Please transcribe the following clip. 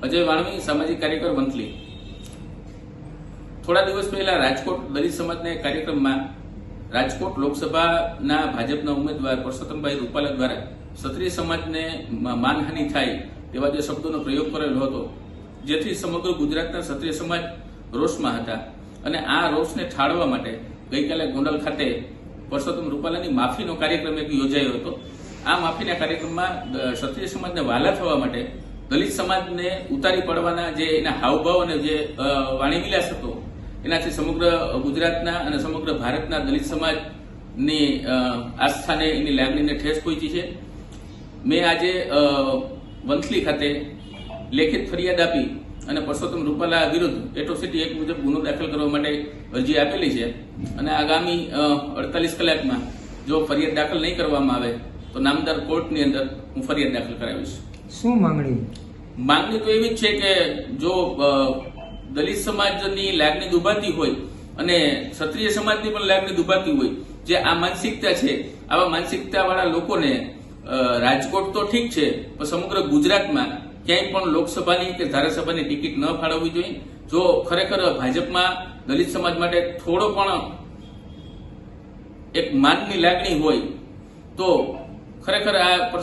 અજય વાણવી સામાજિક કાર્યકર વંથલી થોડા દિવસ પહેલા રાજકોટ દલિત સમાજના કાર્યક્રમમાં રાજકોટ લોકસભાના ભાજપના ઉમેદવાર પરસોત્તમભાઈ રૂપાલા દ્વારા ક્ષત્રિય સમાજને માનહાનિ થાય તેવા જે શબ્દોનો પ્રયોગ કરેલો હતો, જેથી સમગ્ર ગુજરાતના ક્ષત્રિય સમાજ રોષમાં હતા અને આ રોષને ઠાળવા માટે ગઈકાલે ગોંડલ ખાતે પરસોત્તમ રૂપાલાની માફીનો કાર્યક્રમ એક યોજાયો હતો. આ માફીના કાર્યક્રમમાં ક્ષત્રિય સમાજને વાલા થવા માટે દલિત સમાજને ઉતારી પડવાના જે એના હાવભાવ અને જે વાણીવિલાસ હતો, એનાથી સમગ્ર ગુજરાતના અને સમગ્ર ભારતના દલિત સમાજની આસ્થાને, એની લાગણીને ઠેસ પહોંચી છે. મેં આજે વંથલી ખાતે લેખિત ફરિયાદ આપી અને પરસોત્તમ રૂપાલા વિરુદ્ધ એટ્રોસિટી એક્ટ મુજબ ગુનો દાખલ કરવા માટે અરજી આપેલી છે અને આગામી અડતાલીસ કલાકમાં જો ફરિયાદ દાખલ નહીં કરવામાં આવે તો નામદાર કોર્ટની અંદર હું ફરિયાદ દાખલ કરાવીશ. શું માંગણી? માંગણી તો એવી છે કે જો દલિત સમાજની લાગણી દુભાતી હોય અને ક્ષત્રિય સમાજની પણ લાગણી દુભાતી હોય, જે આ માનસિકતા છે, આવા માનસિકતા વાળા લોકોને રાજકોટ તો ઠીક છે, પણ સમગ્ર ગુજરાતમાં ક્યાંય પણ લોકસભાની કે ધારાસભાની ટિકિટ ન ફાળવવી જોઈએ. જો ખરેખર ભાજપમાં દલિત સમાજ માટે થોડો પણ એક માનની લાગણી હોય, તો ખરેખર આ